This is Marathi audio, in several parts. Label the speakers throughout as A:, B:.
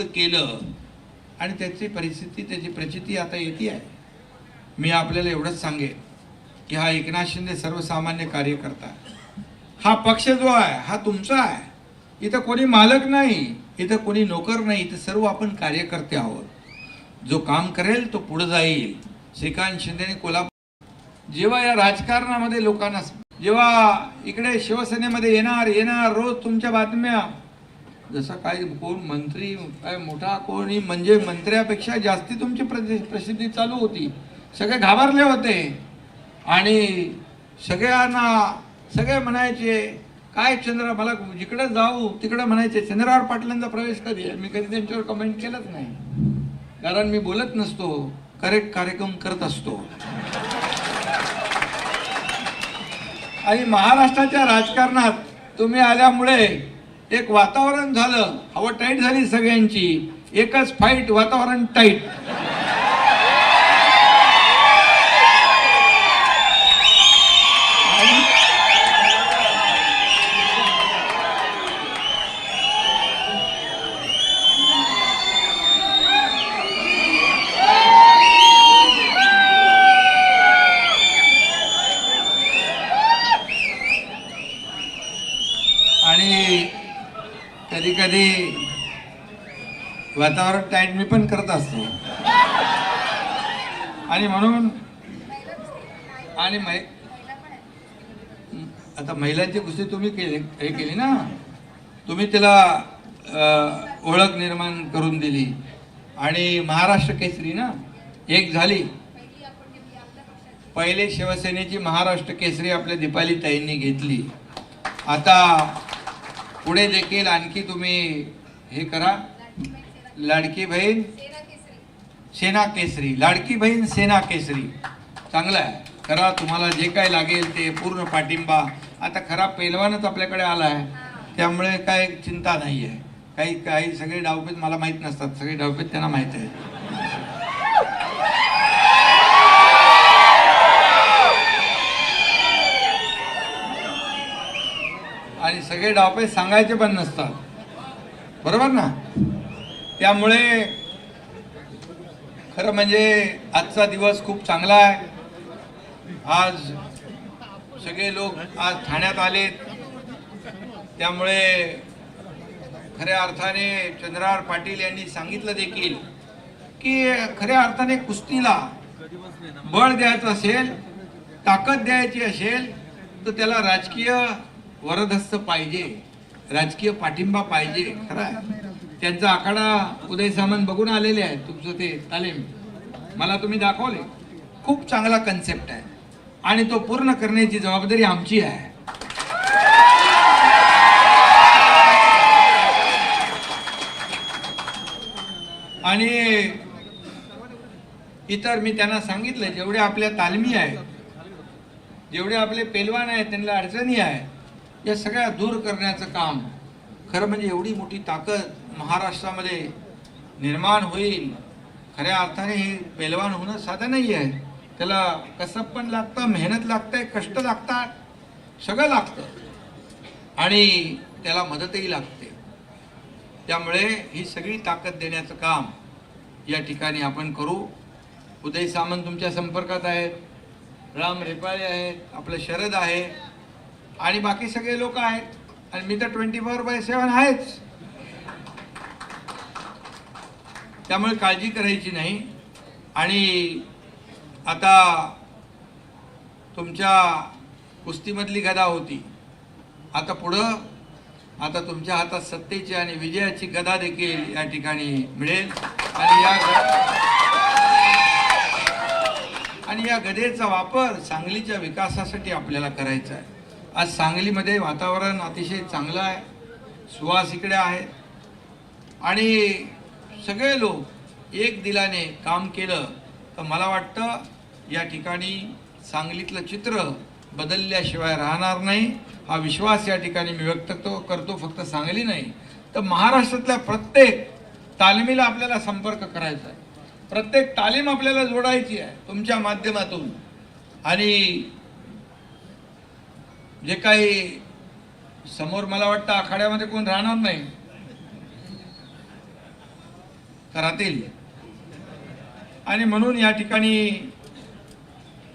A: केलं आणि त्याची परिस्थिती त्याची प्रचिती आता येते आहे. मी आपल्याला एवढंच सांगेन की हा एकनाथ शिंदे सर्वसामान्य कार्यकर्ता हा पक्ष जो आहे हा तुमचा आहे. इथं कोणी मालक नाही इथं कोणी नोकर नाही इथं सर्व आपण कार्यकर्ते आहोत. जो काम करेल तो पुढे जाईल. श्रीकांत शिंदेने कोल्हापूर जेव्हा या राजकारणामध्ये लोकांना जेव्हा इकडे शिवसेनेमध्ये येणार येणार रोज तुमच्या बातम्या जसं काही कोण मंत्री काय मोठा कोणी म्हणजे मंत्र्यापेक्षा जास्ती तुमची प्रति- प्रसिद्धी चालू होती. सगळे घाबरले होते. आणि सगळ्यांना सगळे म्हणायचे काय चंद्र मला जिकडे जाऊ तिकडे म्हणायचे चंद्रावर पाटलांचा प्रवेश कधी आहे? मी कधी त्यांच्यावर कमेंट केलंच नाही. कारण मी बोलत नसतो. करेक्ट कार्यक्रम करत असतो. आणि महाराष्ट्राच्या राजकारणात तुम्ही आल्यामुळे एक वातावरण झालं हवा टाईट झाली सगळ्यांची. एकच फाईट वातावरण टाईट आणि कधी कधी वातावरण टाईट मी पण करत असतो. आणि म्हणून आणि मै आता महिलांची कुस्ती तुम्ही केली हे केली ना? तुम्ही तिला ओळख निर्माण करून दिली. आणि महाराष्ट्र केसरी ना? एक झाली. पहिले शिवसेनेची महाराष्ट्र केसरी आपल्या दीपाली ताईंनी घेतली. आता पुढे देखील आणखी तुम्ही हे करा. लाडकी बहीण सेना केसरी. लाडकी बहीण सेना केसरी. चांगलं आहे. करा तुम्हाला जे काय लागेल ते पूर्ण पाठिंबा. आता खरा पैलवानच आपल्याकडे आला आहे. त्यामुळे काय चिंता नाही आहे काही काही सगळे डावपेत मला माहीत नसतात. सगळे डावपेत त्यांना माहीत आहे सगळे डावपे सांगायचे पण नसतात. बरोबर ना? त्यामुळे खरं म्हणजे आजचा दिवस खूप चांगला आहे. आज सगळे लोक आज ठाण्यात आलेत. त्यामुळे खऱ्या अर्थाने चंद्रार पाटील यांनी सांगितलं देखील की खऱ्या अर्थाने कुस्तीला बळ द्यायचं असेल ताकद द्यायची असेल तर त्याला राजकीय वरदहस्त पाहिजे राजकीय पाठिंबा पाहिजे खरं आहे. त्यांचा आखाडा उदय सामंत बघून आलेले आहे तुमचं ते तालीम. मला तुम्ही दाखवले. खूप चांगला कन्सेप्ट आहे. आणि तो पूर्ण करण्याची जबाबदारी आमची आहे. आणि इतर मी त्यांना सांगितलं जेवढे आपल्या तालमी आहेत जेवढे आपले पेलवान आहेत त्यांना अडचणी आहे या सगळ्या दूर करण्याचं काम. खरं म्हणजे एवढी मोठी ताकद महाराष्ट्रामध्ये निर्माण होईल. खऱ्या अर्थाने हे पैलवान होणं साधं नाही आहे त्याला कसब पण लागतं मेहनत लागते कष्ट लागतात सगळं लागतं. आणि त्याला मदतही लागते. त्यामुळे ही सगळी ताकद देण्याचं काम या ठिकाणी आपण करू. उदय सामंत तुमच्या संपर्कात आहेत. राम रेपाळे आहेत. आपलं शरद आहे. आणि बाकी सगळे लोक आहेत. आणि मी तर ट्वेंटी फोर बाय सेवन आहेच. त्यामुळे काळजी करायची नाही. आणि आता तुमच्या कुस्तीमधली गदा होती. आता पुढं आता तुमच्या हातात सत्तेची आणि विजयाची गदा देखील या ठिकाणी मिळेल. आणि या आणि या गदेचा वापर सांगलीच्या विकासासाठी आपल्याला करायचा आहे. आज सांगलीमध्ये वातावरण अतिशय चांगलं आहे. सुवास इकडे आहे. आणि सगळे लोक एक दिलाने काम केलं तर मला वाटतं या ठिकाणी सांगलीतलं चित्र बदलल्याशिवाय राहणार नाही. हा विश्वास या ठिकाणी मी व्यक्त करतो करतो फक्त सांगली नाही. तर महाराष्ट्रातल्या प्रत्येक तालमीला आपल्याला संपर्क करायचा आहे. प्रत्येक तालीम आपल्याला जोडायची आहे तुमच्या माध्यमातून. आणि जे काही समोर मला वाटतं आखाड्यामध्ये कोण राहणार नाही. राहतील? आणि म्हणून या ठिकाणी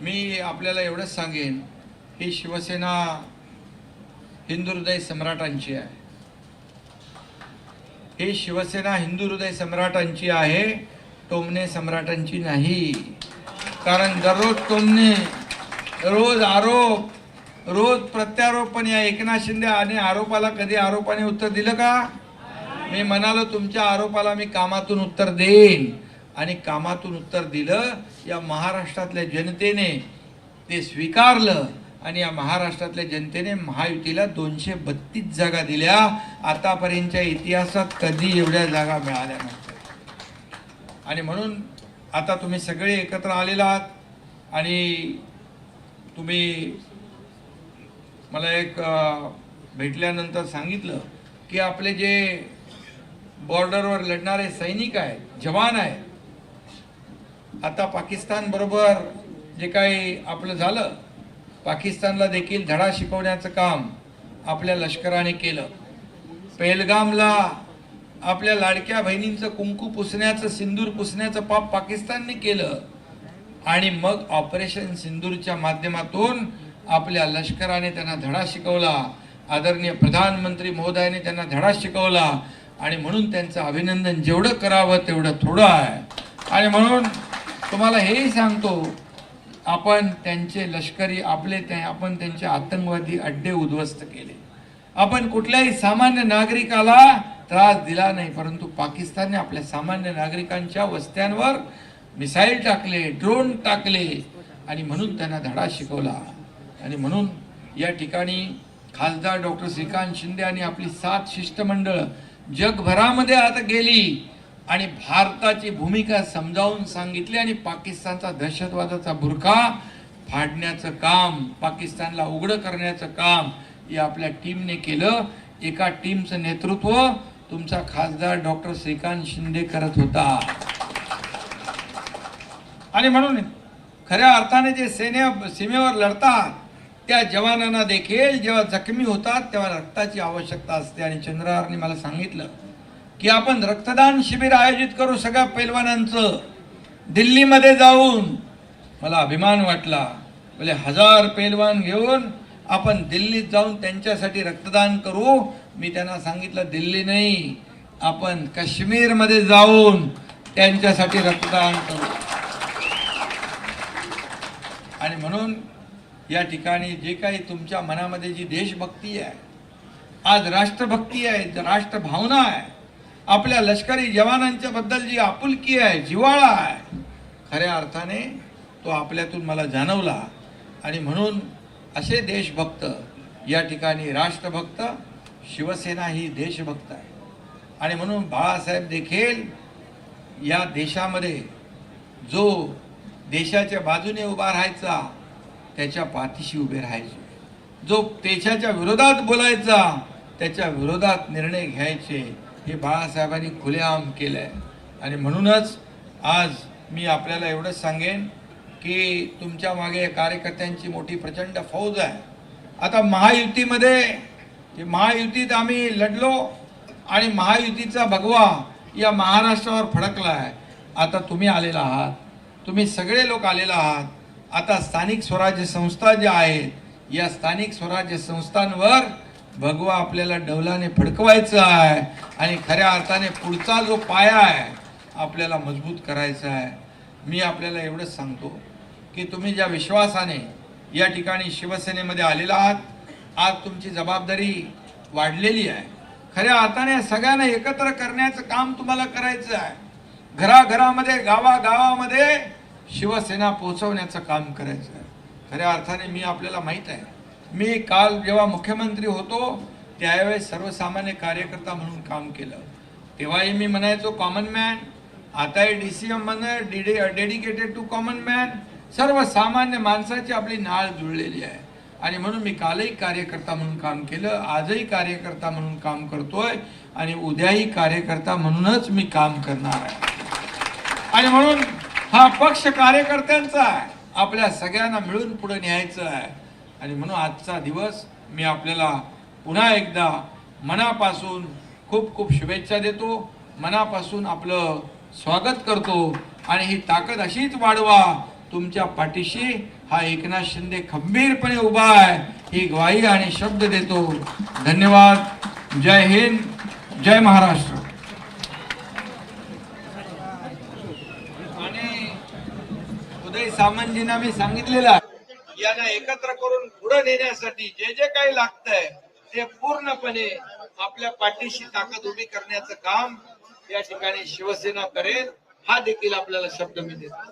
A: मी आपल्याला एवढंच सांगेन ही शिवसेना हिंदू हृदय सम्राटांची आहे. ही शिवसेना हिंदू हृदय सम्राटांची आहे टोमणे सम्राटांची नाही. कारण दररोज टोमणे रोज आरोप रोज प्रत्यारोप पण या एकनाथ शिंदे आणि आरोपाला कधी आरोपाने उत्तर दिलं का? मी म्हणालो तुमच्या आरोपाला मी कामातून उत्तर देईन. आणि कामातून उत्तर दिलं या महाराष्ट्रातल्या जनतेने ते स्वीकारलं आणि या महाराष्ट्रातल्या जनतेने महायुतीला दोनशे बत्तीस जागा दिल्या. आतापर्यंतच्या इतिहासात कधी एवढ्या जागा मिळाल्या नव्हत्या. आणि म्हणून आता तुम्ही सगळे एकत्र आलेला आहात आणि तुम्ही मला एक भेटल्यानंतर सांगितलं की आपले जे बॉर्डरवर लढणारे सैनिक आहेत जवान आहेत आता पाकिस्तान बरोबर जे काही आपलं झालं पाकिस्तानला देखील धडा शिकवण्याचं काम आपल्या लष्कराने केलं. पेलगामला आपल्या लाडक्या बहिणींचं कुंकू पुसण्याचं सिंदूर पुसण्याचं पाप पाकिस्तानने केलं आणि मग ऑपरेशन सिंदूरच्या माध्यमातून आपल्या लष्कराने त्यांना धडा शिकवला. आदरणीय प्रधानमंत्री महोदयाने त्यांना धडा शिकवला. आणि म्हणून त्यांचं अभिनंदन जेवढं करावं तेवढं थोडं आहे. आणि म्हणून तुम्हाला हेही सांगतो आपण त्यांचे लष्करी आपले ते आपण त्यांचे आतंकवादी अड्डे उद्ध्वस्त केले. आपण कुठल्याही सामान्य नागरिकाला त्रास दिला नाही परंतु पाकिस्तानने आपल्या सामान्य नागरिकांच्या वस्त्यांवर मिसाईल टाकले ड्रोन टाकले आणि म्हणून त्यांना धडा शिकवला. आणि म्हणून या ठिकाणी खासदार डॉक्टर श्रीकांत शिंदे आणि आपली सात शिष्टमंडळ जगभरामध्ये आता गेली आणि भारताची भूमिका समजावून सांगितली आणि पाकिस्तानचा दहशतवादाचा बुरखा फाडण्याचं काम पाकिस्तानला उघडं करण्याचं काम या आपल्या टीमने केलं. एका टीमचं नेतृत्व तुमचा खासदार डॉक्टर श्रीकांत शिंदे करत होता. आणि म्हणून खऱ्या अर्थाने जे सेने सीमेवर लढतात त्या जवानांना देखील जेव्हा जखमी होतात तेव्हा रक्ताची आवश्यकता असते. आणि चंद्रहारने मला सांगितलं की आपण रक्तदान शिबिर आयोजित करू सगळ्या पैलवानांचं. दिल्लीमध्ये जाऊन मला अभिमान वाटला. म्हणजे हजार पैलवान घेऊन आपण दिल्लीत जाऊन त्यांच्यासाठी रक्तदान करू. मी त्यांना सांगितलं दिल्ली नाही आपण काश्मीरमध्ये जाऊन त्यांच्यासाठी रक्तदान करू. आणि म्हणून या ठिकाणी जे काही तुमच्या मनामध्ये जी देशभक्ती आहे आज राष्ट्रभक्ती आहे राष्ट्रभावना आहे. आपल्या लष्करी जवानांच्या बद्दल जी आपुलकी आहे जिव्हाळा आहे खऱ्या अर्थाने तो आपल्यातून मला जाणवला. आणि म्हणून असे देशभक्त या ठिकाणी राष्ट्रभक्त शिवसेना ही देशभक्त आहे. आणि म्हणून बाळासाहेब देखील या देशामध्ये जो देशाच्या बाजूने उभा राहायचा त्याच्या पाठीशी उभे राहायचे. जो त्याच्याच्या विरोधात बोलायचा त्याच्या विरोधात निर्णय घ्यायचे हे बाळासाहेबांनी खुलेआम केलं आहे आणि म्हणूनच आज मी आपल्याला एवढंच सांगेन की तुमच्या मागे कार्यकर्त्यांची मोठी प्रचंड फौज आहे. आता महायुतीमध्ये महायुतीत आम्ही लढलो आणि महायुतीचा भगवा या महाराष्ट्रावर फडकला आहे आता तुम्ही आलेला आहात तुम्ही सगळे लोक आलेला आहात आता स्थानिक स्वराज्य संस्था ज्या आहेत या स्थानिक स्वराज्य संस्थांवर भगवा आपल्याला डौलाने फडकवायचं आहे आणि खऱ्या अर्थाने पुढचा जो पाया आहे आपल्याला मजबूत करायचा आहे. मी आपल्याला एवढंच सांगतो की तुम्ही ज्या विश्वासाने या ठिकाणी शिवसेनेमध्ये आलेला आहात आज तुमची जबाबदारी वाढलेली आहे. खऱ्या अर्थाने सगळ्यांना एकत्र करण्याचं काम तुम्हाला करायचं आहे. घराघरामध्ये गावागावामध्ये शिवसेना पोहोचवण्याचं काम करायचं आहे. खऱ्या अर्थाने मी आपल्याला माहीत आहे. मी काल जेव्हा मुख्यमंत्री होतो त्यावेळेस सर्वसामान्य कार्यकर्ता म्हणून काम केलं. तेव्हाही मी म्हणायचो कॉमन मॅन आताही डी सी एम म्हणा डेडिकेटेड टू कॉमन मॅन सर्वसामान्य माणसाची आपली नाळ जुळलेली आहे. आणि म्हणून मी कालही कार्यकर्ता म्हणून काम केलं आजही कार्यकर्ता म्हणून काम करतोय आणि उद्याही कार्यकर्ता म्हणूनच मी काम करणार आहे. आणि म्हणून हा पक्ष कार्यकर्त्यांचा आहे. आपल्या सगळ्यांना मिळून पुढे न्यायचं आहे. आणि म्हणून आजचा दिवस मी आपल्याला पुन्हा एकदा मनापासून खूप खूप शुभेच्छा देतो. मनापासून आपलं स्वागत करतो. आणि ही ताकद अशीच वाढवा. तुमच्या पाठीशी हा एकनाथ शिंदे खंबीरपणे उभा आहे. ही ग्वाही आणि शब्द देतो. धन्यवाद. जय हिंद. जय महाराष्ट्र आणि उदय सामंतजींना मी सांगितलेलं आहे. यांना एकत्र करून पुढे नेण्यासाठी जे जे काही लागतंय ते पूर्णपणे आपल्या पाठीशी ताकद उभी करण्याचं काम या ठिकाणी शिवसेना करेल हा देखील आपल्याला शब्द मी देतो.